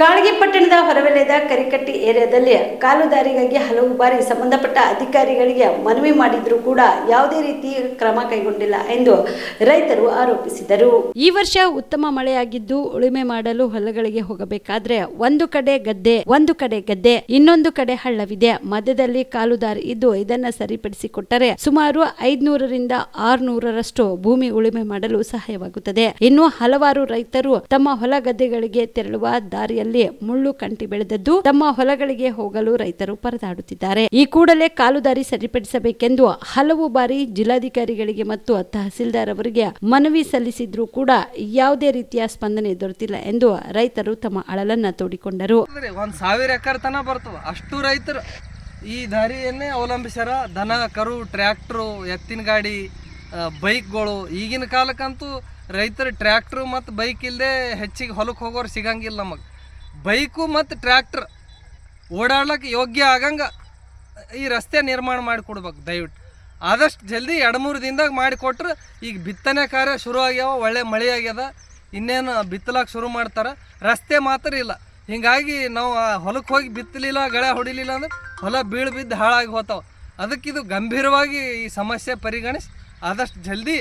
ಕಾಳಗಿ ಪಟ್ಟಣದ ಹೊರವಲಯದ ಕರಿಕಟ್ಟಿ ಏರಿಯಾದಲ್ಲಿ ಕಾಲುದಾರಿಗಾಗಿ ಹಲವು ಬಾರಿ ಸಂಬಂಧಪಟ್ಟ ಅಧಿಕಾರಿಗಳಿಗೆ ಮನವಿ ಮಾಡಿದ್ರೂ ಕೂಡ ಯಾವುದೇ ರೀತಿ ಕ್ರಮ ಕೈಗೊಂಡಿಲ್ಲ ಎಂದು ರೈತರು ಆರೋಪಿಸಿದರು. ಈ ವರ್ಷ ಉತ್ತಮ ಮಳೆಯಾಗಿದ್ದು ಉಳುಮೆ ಮಾಡಲು ಹೊಲಗಳಿಗೆ ಹೋಗಬೇಕಾದ್ರೆ ಒಂದು ಕಡೆ ಗದ್ದೆ, ಒಂದು ಕಡೆ ಗದ್ದೆ, ಇನ್ನೊಂದು ಕಡೆ ಹಳ್ಳವಿದೆ. ಮಧ್ಯದಲ್ಲಿ ಕಾಲುದಾರಿ ಇದ್ದು ಇದನ್ನ ಸರಿಪಡಿಸಿಕೊಟ್ಟರೆ ಸುಮಾರು ಐದ್ನೂರರಿಂದ ಆರ್ನೂರರಷ್ಟು ಭೂಮಿ ಉಳುಮೆ ಮಾಡಲು ಸಹಾಯವಾಗುತ್ತದೆ. ಇನ್ನು ಹಲವಾರು ರೈತರು ತಮ್ಮ ಹೊಲ ಗದ್ದೆಗಳಿಗೆ ತೆರಳುವ ದಾರಿಯಲ್ಲಿ ಮುಳ್ಳು ಕಂಟಿ ಬೆಳೆದದ್ದು ತಮ್ಮ ಹೊಲಗಳಿಗೆ ಹೋಗಲು ರೈತರು ಪರದಾಡುತ್ತಿದ್ದಾರೆ. ಈ ಕೂಡಲೇ ಕಾಲುದಾರಿ ಸರಿಪಡಿಸಬೇಕೆಂದು ಹಲವು ಬಾರಿ ಜಿಲ್ಲಾಧಿಕಾರಿಗಳಿಗೆ ಮತ್ತು ತಹಸೀಲ್ದಾರ್ ಅವರಿಗೆ ಮನವಿ ಸಲ್ಲಿಸಿದ್ರೂ ಕೂಡ ಯಾವುದೇ ರೀತಿಯ ಸ್ಪಂದನೆ ದೊರೆತಿಲ್ಲ ಎಂದು ರೈತರು ತಮ್ಮ ಅಳಲನ್ನ ತೋಡಿಕೊಂಡರು. ಒಂದ್ ಸಾವಿರ ಎಕರೆ ತನ ಬರ್ತವ ಅಷ್ಟು ರೈತರು ಈ ದಾರಿಯನ್ನೇ ಅವಲಂಬಿಸ್ಯಾರ. ದನ, ಕರು, ಟ್ರ್ಯಾಕ್ಟ್ರು, ಎತ್ತಿನ ಗಾಡಿ ಬೈಕ್ಗಳು. ಈಗಿನ ಕಾಲಕ್ಕಂತೂ ರೈತರು ಟ್ರ್ಯಾಕ್ಟ್ರು ಮತ್ತು ಬೈಕ್ ಇಲ್ಲದೆ ಹೆಚ್ಚಿಗೆ ಹೊಲಕ್ಕೆ ಹೋಗೋರು ಸಿಗಂಗಿಲ್ಲ ನಮಗೆ. ಬೈಕು ಮತ್ತು ಟ್ರ್ಯಾಕ್ಟ್ರ್ ಓಡಾಡ್ಲಿಕ್ಕೆ ಯೋಗ್ಯ ಆಗಂಗ ಈ ರಸ್ತೆ ನಿರ್ಮಾಣ ಮಾಡಿಕೊಡ್ಬೇಕು, ದಯವಿಟ್ಟು. ಆದಷ್ಟು ಜಲ್ದಿ ಎರಡು ಮೂರು ದಿನದಾಗ ಮಾಡಿಕೊಟ್ರೆ ಈಗ ಬಿತ್ತನೆ ಕಾರ್ಯ ಶುರು ಆಗ್ಯಾವ, ಒಳ್ಳೆ ಮಳೆ ಆಗ್ಯದ, ಇನ್ನೇನು ಬಿತ್ತಲಕ್ಕೆ ಶುರು ಮಾಡ್ತಾರೆ. ರಸ್ತೆ ಮಾತ್ರ ಇಲ್ಲ. ಹೀಗಾಗಿ ನಾವು ಆ ಹೊಲಕ್ಕೆ ಹೋಗಿ ಬಿತ್ತಲಿಲ್ಲ, ಗಳೆ ಹೊಡಿಲಿಲ್ಲ ಅಂದ್ರೆ ಹೊಲ ಬೀಳು ಬಿದ್ದು ಹಾಳಾಗಿ ಹೋತಾವ. ಅದಕ್ಕೆ ಇದು ಗಂಭೀರವಾಗಿ ಈ ಸಮಸ್ಯೆ ಪರಿಗಣಿಸಿ ಆದಷ್ಟು ಜಲ್ದಿ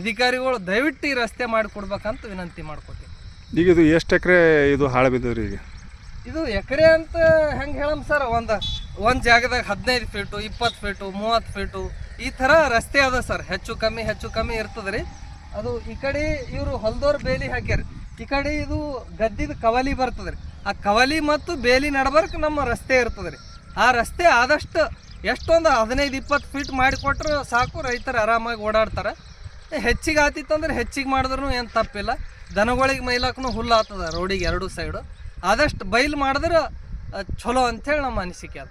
ಅಧಿಕಾರಿಗಳು ದಯವಿಟ್ಟು ಈ ರಸ್ತೆ ಮಾಡಿಕೊಡ್ಬೇಕಂತ ವಿನಂತಿ ಮಾಡ್ಕೊತೀವಿ ಈಗ ಇದು ಎಷ್ಟು ಎಕರೆ ಇದು ಹಾಳು ಬಿದ್ದವ್ರಿ ಈಗ? ಇದು ಎಕರೆ ಅಂತ ಹೆಂಗೆ ಹೇಳಮ್ ಸರ್? ಒಂದು ಒಂದು ಜಾಗದಾಗ ಹದಿನೈದು ಫೀಟು ಇಪ್ಪತ್ತು ಫೀಟು ಮೂವತ್ತು ಫೀಟು ಈ ಥರ ರಸ್ತೆ ಅದ ಸರ್. ಹೆಚ್ಚು ಕಮ್ಮಿ ಹೆಚ್ಚು ಕಮ್ಮಿ ಇರ್ತದೆ ರೀ ಅದು ಈ ಕಡೆ ಇವರು ಹೊಲ್ದೋರ್ ಬೇಲಿ ಹಾಕ್ಯಾರ. ಈ ಕಡೆ ಇದು ಗದ್ದಿದ ಕವಲಿ ಬರ್ತದೆ ರೀ ಆ ಕವಲಿ ಮತ್ತು ಬೇಲಿ ನಡ್ಬರ್ಕ್ ನಮ್ಮ ರಸ್ತೆ ಇರ್ತದೆ ರೀ ಆ ರಸ್ತೆ ಆದಷ್ಟು ಎಷ್ಟೊಂದು ಹದಿನೈದು, ಇಪ್ಪತ್ತು ಫೀಟ್ ಮಾಡಿಕೊಟ್ರೆ ಸಾಕು ರೈತರು ಆರಾಮಾಗಿ ಓಡಾಡ್ತಾರೆ. ಹೆಚ್ಚಿಗೆ ಆತಿತ್ತಂದ್ರೆ ಹೆಚ್ಚಿಗೆ ಮಾಡಿದ್ರು ಏನು ತಪ್ಪಿಲ್ಲ. ದನಗಳಿಗೆ ಮೈಲಾಕ್ನು ಹುಲ್ಲು ಆಗ್ತದ ರೋಡಿಗೆ ಎರಡು ಸೈಡು ಆದಷ್ಟು ಬೈಲ್ ಮಾಡಿದ್ರೆ ಚಲೋ ಅಂಥೇಳಿ ನಮ್ಮ ಅನಿಸಿಕೆ ಅದ.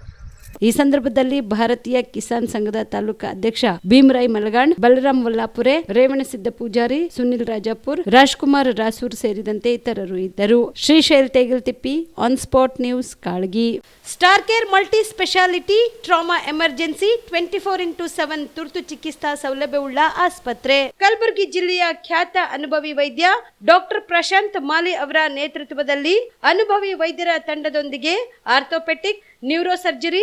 ಈ ಸಂದರ್ಭದಲ್ಲಿ ಭಾರತೀಯ ಕಿಸಾನ್ ಸಂಘದ ತಾಲೂಕಾ ಅಧ್ಯಕ್ಷ ಭೀಮರಾಯ್ ಮಲಗಾಣ್ ಬಲರಾಮ್ ವಲ್ಲಾಪುರೆ ರೇವಣಸಿದ್ದ ಪೂಜಾರಿ ಸುನಿಲ್ ರಾಜಾಪುರ್, ರಾಜ್ಕುಮಾರ್ ರಾಸೂರ್ ಸೇರಿದಂತೆ ಇತರರು ಇದ್ದರು. Shrishail Tegaltippi on spot news Kalagi. Star care multi speciality trauma emergency twenty four into seven ತುರ್ತು ಚಿಕಿತ್ಸಾ ಸೌಲಭ್ಯವುಳ್ಳ ಆಸ್ಪತ್ರೆ. ಕಲಬುರಗಿ ಜಿಲ್ಲೆಯ ಖ್ಯಾತ ಅನುಭವಿ ವೈದ್ಯ ಡಾಕ್ಟರ್ ಪ್ರಶಾಂತ್ ಮಾಲಿ ಅವರ ನೇತೃತ್ವದಲ್ಲಿ ಅನುಭವಿ ವೈದ್ಯರ ತಂಡದೊಂದಿಗೆ orthopedic neuro surgery